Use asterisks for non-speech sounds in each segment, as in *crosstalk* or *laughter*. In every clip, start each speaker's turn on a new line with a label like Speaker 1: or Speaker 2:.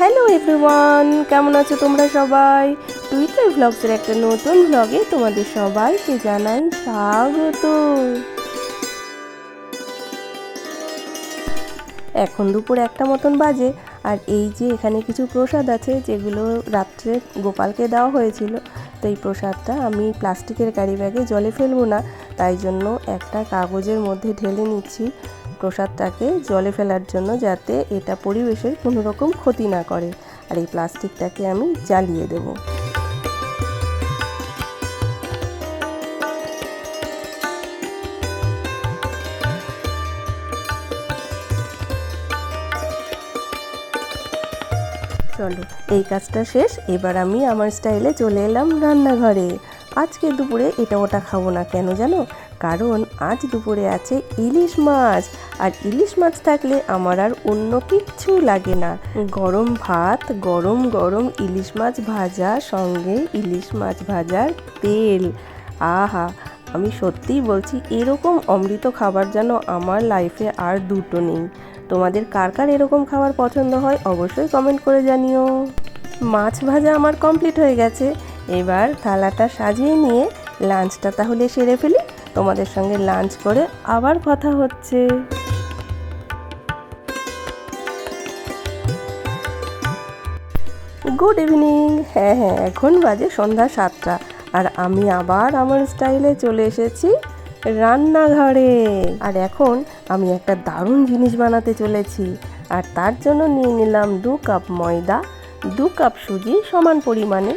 Speaker 1: Hello everyone কেমন আছো তোমরা সবাই? টুইটার ব্লগসের একটা নতুন ব্লগে তোমাদের সবাইকে জানাই স্বাগত। এখন দুপুর একটা মতন বাজে। আর এই যে এখানে কিছু প্রসাদ আছে, যেগুলো রাত্রে গোপালকে দেওয়া হয়েছিল, তো এই প্রসাদটা আমি প্লাস্টিকের ক্যারি ব্যাগে জলে ফেলব না, তাই জন্য একটা কাগজের মধ্যে ঢেলে নিচ্ছি প্রসাদটাকে জলে ফেলার জন্য যাতে এটা পরিবেশের কোনো রকম ক্ষতি না করে। আর এই প্লাস্টিকটাকে আমি জ্বালিয়ে দেবো। চলো, এই কাজটা শেষ, এবার আমি আমার স্টাইলে চলে এলাম রান্নাঘরে। আজকে দুপুরে এটা ওটা খাব না কেন জানো? কারণ আজ দুপুরে আছে ইলিশ মাছ, আর ইলিশ মাছ থাকলে আমার আর অন্য কিচ্ছু লাগে না। গরম ভাত, গরম গরম ইলিশ মাছ ভাজা, সঙ্গে ইলিশ মাছ ভাজার তেল। আহা, আমি সত্যিই বলছি, এরকম অমৃত খাবার যেন আমার লাইফে আর দুটো নেই। তোমাদের কার কার এরকম খাবার পছন্দ হয় অবশ্যই কমেন্ট করে জানিও। মাছ ভাজা আমার কমপ্লিট হয়ে গেছে। এবার থালাটা সাজিয়ে নিয়ে লাঞ্চটা তাহলে সেরে ফেলি। তোমাদের সঙ্গে লাঞ্চ করে আবার কথা হচ্ছে। গুড ইভিনিং হ্যাঁ হ্যাঁ এখন বাজে সন্ধ্যা সাতটা। আর আমি আবার আমার স্টাইলে চলে এসেছি। রান্নাঘরে। আর এখন আমি একটা দারুণ জিনিস বানাতে চলেছি। আর তার জন্য নিয়ে নিলাম দু কাপ ময়দা, দু কাপ সুজি সমান পরিমাণে।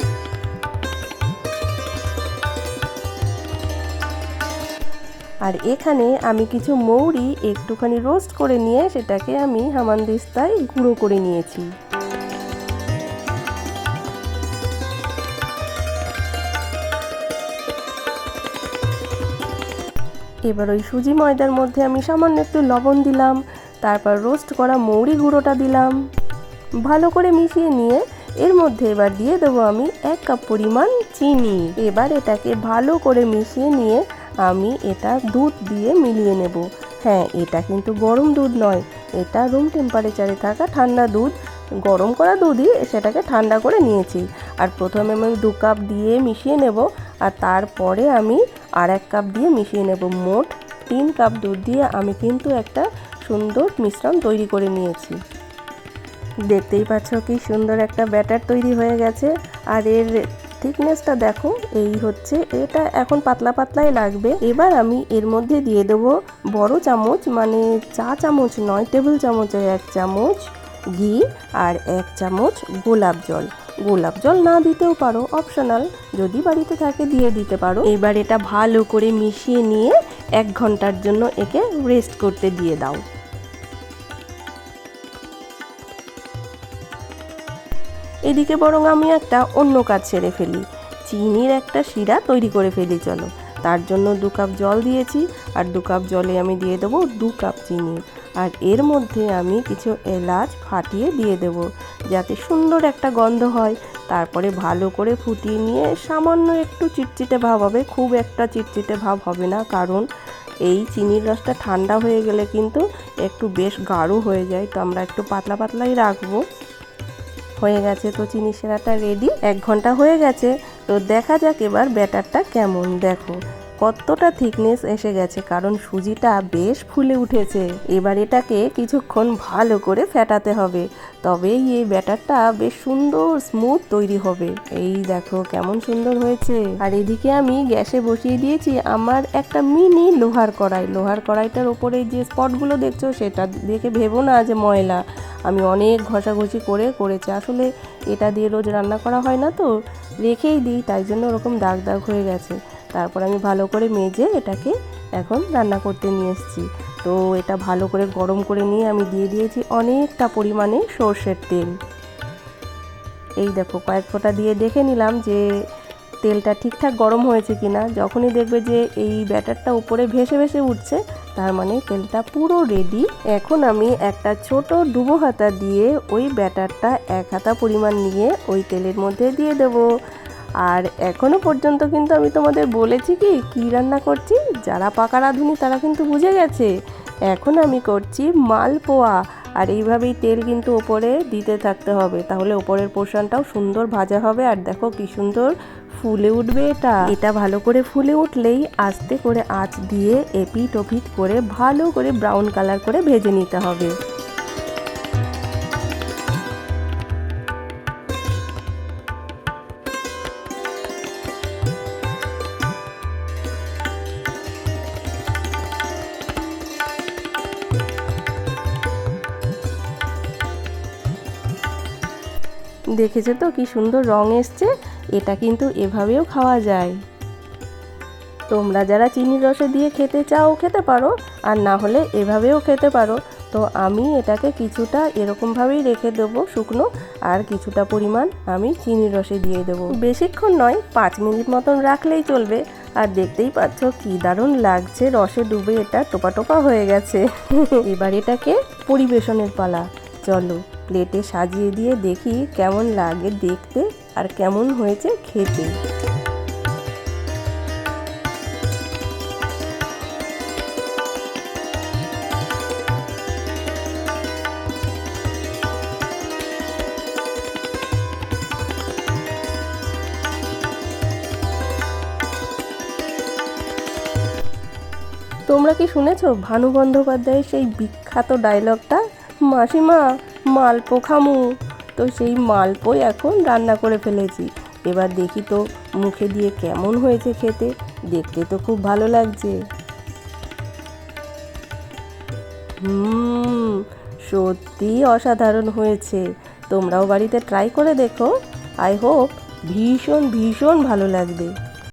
Speaker 1: আর এখানে আমি কিছু মৌরি একটুখানি রোস্ট করে নিয়ে সেটাকে আমি হামানদিস্তায় গুঁড়ো করে নিয়েছি। এবার ওই সুজি ময়দার মধ্যে আমি সামান্য একটু লবণ দিলাম, তারপর রোস্ট করা মৌরি গুঁড়োটা দিলাম। ভালো করে মিশিয়ে নিয়ে এর মধ্যে এবার দিয়ে দেবো আমি এক কাপ পরিমাণ চিনি। এবার এটাকে ভালো করে মিশিয়ে নিয়ে আমি এটা দুধ দিয়ে মিলিয়ে নেব। হ্যাঁ এটা কিন্তু গরম দুধ নয়, এটা রুম টেম্পারেচারে থাকা ঠান্ডা দুধ। গরম করা দুধই সেটাকে ঠান্ডা করে নিয়েছি। আর প্রথমে আমি দু কাপ দিয়ে মিশিয়ে নেব, আর তারপরে আমি আর এক কাপ দিয়ে মিশিয়ে নেব মোট তিন কাপ দুধ দিয়ে আমি কিন্তু একটা সুন্দর মিশ্রণ তৈরি করে নিয়েছি। দেখতেই পাচ্ছ কি সুন্দর একটা ব্যাটার তৈরি হয়ে গেছে। আর এর থিকনেসটা দেখো, এই হচ্ছে, এটা এখন পাতলা পাতলাই লাগবে। এবার আমি এর মধ্যে দিয়ে দেব বড় চামচ মানে চা চামচ নয়, টেবিল চামচের এক চামচ ঘি আর এক চামচ গোলাপ জল। গোলাপ জল না দিতেও পারো অপশনাল যদি বাড়িতে থাকে, দিয়ে দিতে পারো। এবার এটা ভালো করে মিশিয়ে নিয়ে এক ঘণ্টার জন্য একে রেস্ট করতে দিয়ে দাও। এদিকে বরং আমি একটা অন্য কাজ সেরে ফেলি। চিনির একটা শিরা তৈরি করে ফেলি, চলো। তার জন্য দু কাপ জল দিয়েছি, আর দু কাপ জলে আমি দিয়ে দেবো দু কাপ চিনি। আর এর মধ্যে আমি কিছু এলাচ ফাটিয়ে দিয়ে দেব, যাতে সুন্দর একটা গন্ধ হয়। তারপরে ভালো করে ফুটিয়ে নিয়ে সামান্য একটু চিটচিটে ভাব হবে, খুব একটা চিটচিটে ভাব হবে না, কারণ এই চিনির রসটা ঠান্ডা হয়ে গেলে কিন্তু একটু বেশ গাঢ় হয়ে যায়। তো আমরা একটু পাতলা পাতলাই রাখব। হয়ে গেছে, তো চিনি সেরাটা রেডি এক ঘণ্টা হয়ে গেছে, তো দেখা যাক এবার ব্যাটারটা কেমন, দেখো। কতটা থিকনেস এসে গেছে, কারণ সুজিটা বেশ ফুলে উঠেছে। এবার এটাকে কিছুক্ষণ ভালো করে ফেটাতে হবে, তবেই এই ব্যাটারটা বেশ সুন্দর স্মুথ তৈরি হবে। এই দেখো কেমন সুন্দর হয়েছে। আর এদিকে আমি গ্যাসে বসিয়ে দিয়েছি আমার একটা মিনি লোহার কড়াই। লোহার কড়াইটার ওপরে যে স্পটগুলো দেখছ, সেটা দেখে ভেবো না যে ময়লা। আমি অনেক ঘষাঘষি করে করেছি। আসলে এটা দিয়ে রোজ রান্না করা হয় না তো, রেখেই দিই, তাই জন্য ওরকম দাগ দাগ হয়ে গেছে। তারপর আমি ভালো করে মেজে এটাকে এখন রান্না করতে নিয়ে এসেছি। তো এটা ভালো করে গরম করে নিয়ে আমি দিয়ে দিয়েছি অনেকটা পরিমাণে সর্ষের তেল। এই দেখো, কয়েক ফোঁটা দিয়ে দেখে নিলাম যে তেলটা ঠিকঠাক গরম হয়েছে কিনা। যখনই দেখবে যে এই ব্যাটারটা উপরে ভেসে ভেসে উঠছে, তার মানে তেলটা পুরো রেডি এখন আমি একটা ছোট ডুবো হাতা দিয়ে ওই ব্যাটারটা এক হাতা পরিমাণ নিয়ে ওই তেলের মধ্যে দিয়ে দেব। আর এখনও পর্যন্ত কিন্তু আমি তোমাদের বলেছি কি, কী রান্না করছি? যারা পাকা রাঁধুনি তারা কিন্তু বুঝে গেছে। এখন আমি করছি মালপোয়া। আর এইভাবেই তেল কিন্তু ওপরে দিতে থাকতে হবে। তাহলে ওপরের পোর্শনটাও সুন্দর ভাজা হবে। আর দেখো কি সুন্দর ফুলে উঠবে এটা। এটা ভালো করে ফুলে উঠলেই আস্তে করে আঁচ দিয়ে এপিট ওপিট করে ভালো করে ব্রাউন কালার করে ভেজে নিতে হবে। দেখেছ তো? কি সুন্দর রং এসছে। এটা কিন্তু এভাবেও খাওয়া যায়। তোমরা যারা চিনির রসে দিয়ে খেতে চাও, খেতে পারো। আর না হলে এভাবেও খেতে পারো। তো আমি এটাকে কিছুটা এরকমভাবেই রেখে দেবো শুকনো। আর কিছুটা পরিমাণ আমি চিনির রসে দিয়ে দেবো। বেশিক্ষণ নয়, পাঁচ মিনিট মতন রাখলেই চলবে। আর দেখতেই পাচ্ছ কি দারুণ লাগছে, রসে ডুবে এটা টোপা টোপা হয়ে গেছে। *laughs* এবার এটাকে পরিবেশনের পালা। চলো। প্লেটে সাজিয়ে দিয়ে দেখি কেমন লাগে দেখতে আর কেমন হয়েছে খেতে। তোমরা কি শুনেছ? ভানু বন্দ্যোপাধ্যায়ের সেই বিখ্যাত ডায়লগটা মাসিমা মালপো খামু তো সেই মালপোই এখন রান্না করে ফেলেছি। এবার দেখি তো মুখে দিয়ে কেমন হয়েছে খেতে। দেখতে তো খুব ভালো লাগছে। হুম, সত্যি অসাধারণ হয়েছে। তোমরাও বাড়িতে ট্রাই করে দেখো। আই হোপ ভীষণ ভীষণ ভালো লাগবে।